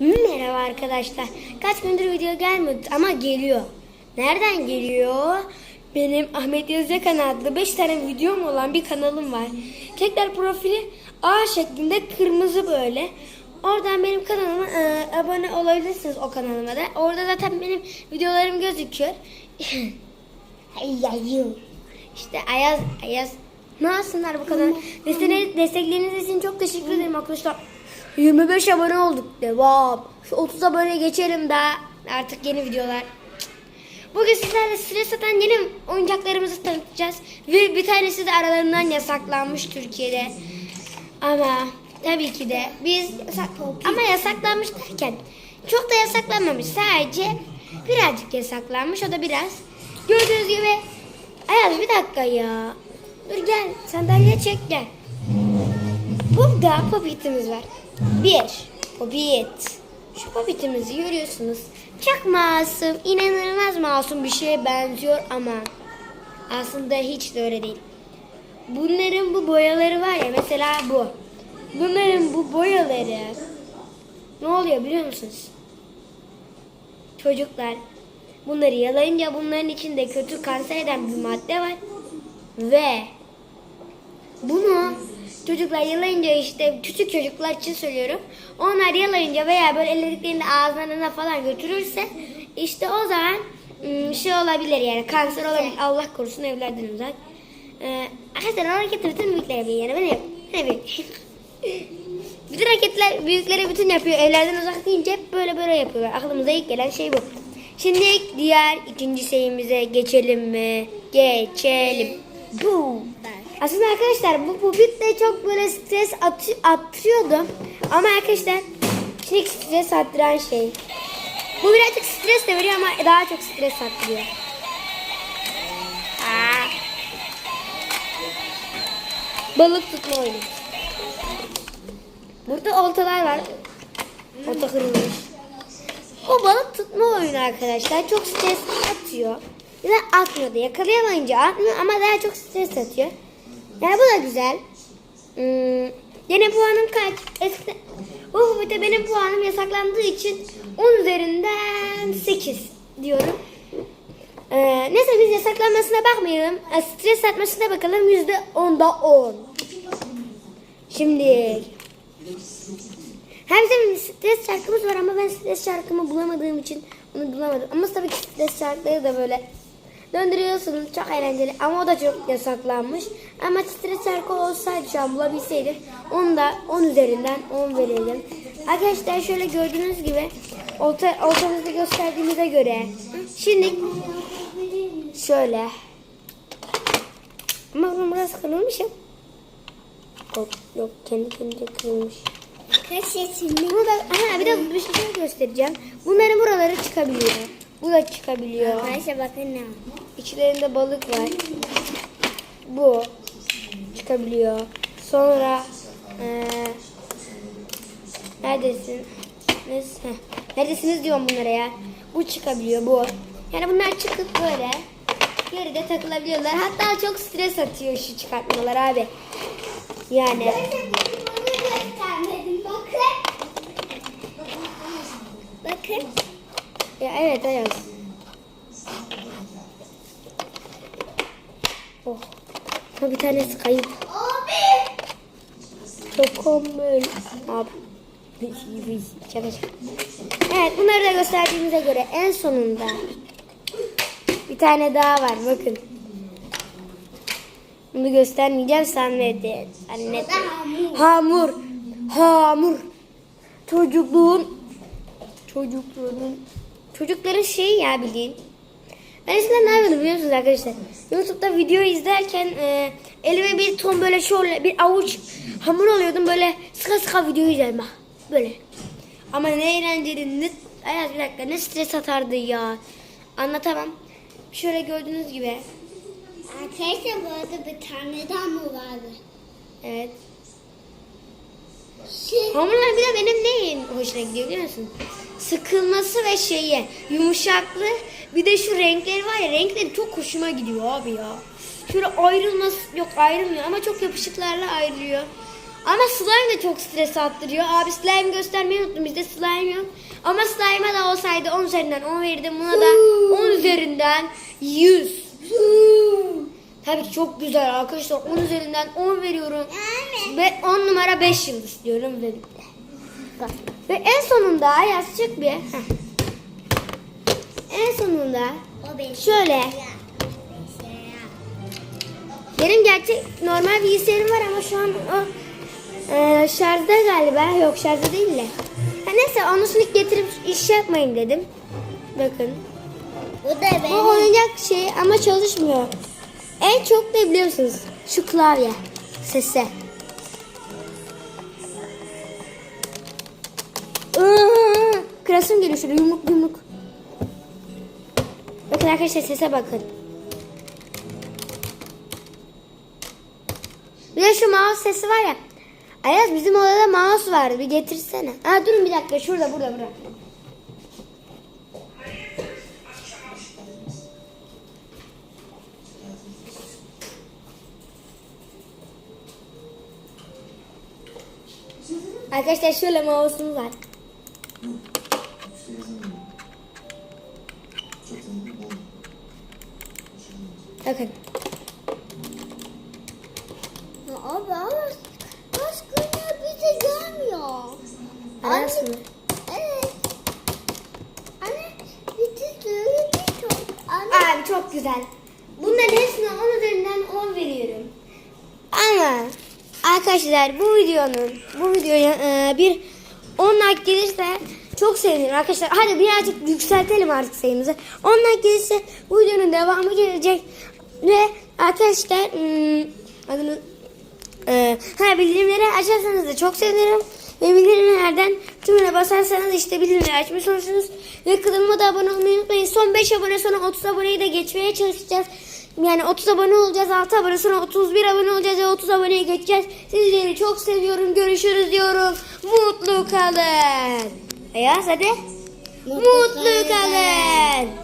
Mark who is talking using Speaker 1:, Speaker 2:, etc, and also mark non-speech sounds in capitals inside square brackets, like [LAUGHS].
Speaker 1: Merhaba arkadaşlar. Kaç gündür video gelmedi ama geliyor. Nereden geliyor? Benim Ahmet Yazıkan adlı 5 tane videom olan bir kanalım var. Tekrar profili A şeklinde kırmızı böyle. Oradan benim kanalıma e, abone olabilirsiniz o kanalıma da. Orada zaten benim videolarım gözüküyor. [LAUGHS] İşte Ayaz, Ayaz. Ne yapsınlar bu kadar? Destekleriniz için çok teşekkür ederim arkadaşlar. 25 abone olduk. Devam. Şu 30 abone geçelim daha. Artık yeni videolar. Bugün sizlerle stres atan yeni oyuncaklarımızı tanıtacağız. Ve bir tanesi de aralarından yasaklanmış Türkiye'de. Ama tabii ki de biz yasak, ama yasaklanmış derken çok da yasaklanmamış. Sadece birazcık yasaklanmış. O da biraz. Gördüğünüz gibi Ayaz bir dakika ya. Dur gel sandalye çek gel. Burada popitimiz var. Bir, popit. Şu popitimizi görüyorsunuz. Çok masum, inanılmaz masum bir şeye benziyor ama aslında hiç de öyle değil. Bunların bu boyaları var ya mesela bu. Bunların bu boyaları ne oluyor biliyor musunuz? Çocuklar bunları yalayınca bunların içinde kötü kanser eden bir madde var ve bunu çocuklar yalayınca işte küçük çocuklar için söylüyorum. Onlar yalayınca veya böyle ellediklerini ağızlarına falan götürürse işte o zaman ım, şey olabilir yani kanser olabilir. Allah korusun evlerden uzak. Ee, arkadaşlar hareketi bütün büyükler yapıyor yani ben. Ben [LAUGHS] bütün hareketler büyüklere bütün yapıyor. Evlerden uzak deyince hep böyle böyle yapıyorlar. Aklımıza ilk gelen şey bu. Şimdi diğer ikinci şeyimize geçelim mi? Geçelim. Bu. Aslında arkadaşlar bu pupit de çok böyle stres atı, attırıyordu. Ama arkadaşlar şimdi stres attıran şey. Bu birazcık stres de veriyor ama daha çok stres attırıyor. Aa. Balık tutma oyunu. Burada oltalar var. Olta kırılmış. O balık tutma oyunu arkadaşlar çok stres atıyor. Ya da atmıyor da yakalayamayınca atmıyor ama daha çok stres atıyor. Yani bu da güzel. Hmm, puanım kaç? Eskiden, bu hubite benim puanım yasaklandığı için 10 üzerinden 8 diyorum. Ee, neyse biz yasaklanmasına bakmayalım. Ee, Stres atmasına bakalım. %10'da 10. Şimdi hem bizim stres şarkımız var ama ben stres şarkımı bulamadığım için onu bulamadım. Ama tabii ki stres şarkıları da böyle döndürüyorsunuz. Çok eğlenceli ama o da çok yasaklanmış. Ama stres şarkı olsaydı şu an bulabilseydim onu da 10 üzerinden 10 verirdim. Arkadaşlar şöyle gördüğünüz gibi orta, ortamızda gösterdiğimize göre şimdi şöyle ama bunun burası kırılmış ya. Yok, yok kendi kendine kırılmış. Bunu da ha, bir de bir şey göstereceğim. Bunların buraları çıkabiliyor. Bu da çıkabiliyor.
Speaker 2: Arkadaşlar bakın ne.
Speaker 1: İçlerinde balık var. Bu çıkabiliyor. Sonra eee neredesiniz? Heh, neredesiniz diyorum bunlara ya. Bu çıkabiliyor bu. Yani bunlar çıkıp böyle geride takılabiliyorlar. Hatta çok stres atıyor şu çıkartmalar abi. Yani.
Speaker 2: Bakın.
Speaker 1: ya evet Ayaz. Oh. Ha, bir tanesi kayıp.
Speaker 2: Abi.
Speaker 1: Mükemmel. Abi. Şaka şaka. Evet bunları da gösterdiğimize göre en sonunda bir tane daha var bakın. Bunu göstermeyeceğim sanmedi. Anne. Hamur. Hamur. Çocukluğun çocukluğun çocukların şeyi ya bildiğin. Ben eskiden ne yapıyordum biliyor musunuz arkadaşlar? YouTube'da video izlerken e, elime bir ton böyle şöyle bir avuç hamur alıyordum böyle sıka sıka video izlerim bak böyle. Ama ne eğlenceli ne Ayaz bir dakika ne stres atardı ya. Anlatamam. Şöyle gördüğünüz gibi.
Speaker 2: Arkadaşlar bu arada bir tane daha mı vardı?
Speaker 1: Evet.
Speaker 2: Şu
Speaker 1: Hamurlar bir de benim neyin hoşuna gidiyor biliyor musun? Sıkılması ve şeyi yumuşaklığı bir de şu renkleri var ya renkleri çok hoşuma gidiyor abi ya. Şöyle ayrılması yok ayrılmıyor ama çok yapışıklarla ayrılıyor. Ama slime de çok stres attırıyor. Abi slime göstermeyi unuttum. Bizde slime yok. Ama slime'a da olsaydı 10 üzerinden 10 verirdim. Buna da 10 üzerinden 100. Tabii ki çok güzel arkadaşlar. 10 üzerinden 10 veriyorum. Ve 10 numara 5 yıldız diyorum ve. Ve en sonunda çık bir. Heh. En sonunda şöyle benim gerçek normal bilgisayarım var ama şu an o e, şarjda galiba. Yok şarjda değil de. Ha, neyse onu şimdi getirip iş yapmayayım dedim. Bakın.
Speaker 2: Bu da
Speaker 1: Bu oyuncak şey ama çalışmıyor. En çok ne biliyorsunuz? Şu klavye sesi. Iıı, Kırasım geliyor şöyle yumruk yumruk. Bakın arkadaşlar sese bakın. Bir de şu mouse sesi var ya. Ayaz bizim odada mouse vardı. Bir getirsene. Aa durun bir dakika. Şurada burada burada. Arkadaşlar şöyle mouse'umuz var. Bakın.
Speaker 2: Abi ama baskını bize gelmiyor.
Speaker 1: Arası mı?
Speaker 2: Evet. Anne bizi söyledi çok. Anne.
Speaker 1: Abi çok güzel. Bunların hepsine 10 üzerinden 10 veriyorum. Ama arkadaşlar bu videonun bu videoya e, bir 10 like gelirse çok sevinirim arkadaşlar. Hadi birazcık yükseltelim artık sayımızı. 10 like gelirse bu videonun devamı gelecek. Ve arkadaşlar hmm, adını e, ha, bildirimleri açarsanız da çok sevinirim. Ve bildirimlerden tümüne basarsanız işte bildirimleri açmış olursunuz. Ve kanalıma da abone olmayı unutmayın. Son 5 abone sonra 30 aboneyi de geçmeye çalışacağız. Yani 30 abone olacağız, 6 abone sonra 31 abone olacağız ve 30 aboneye geçeceğiz. Sizleri çok seviyorum. Görüşürüz diyorum. Mutlu kalın. Ayaz hadi. Mutlu kalın.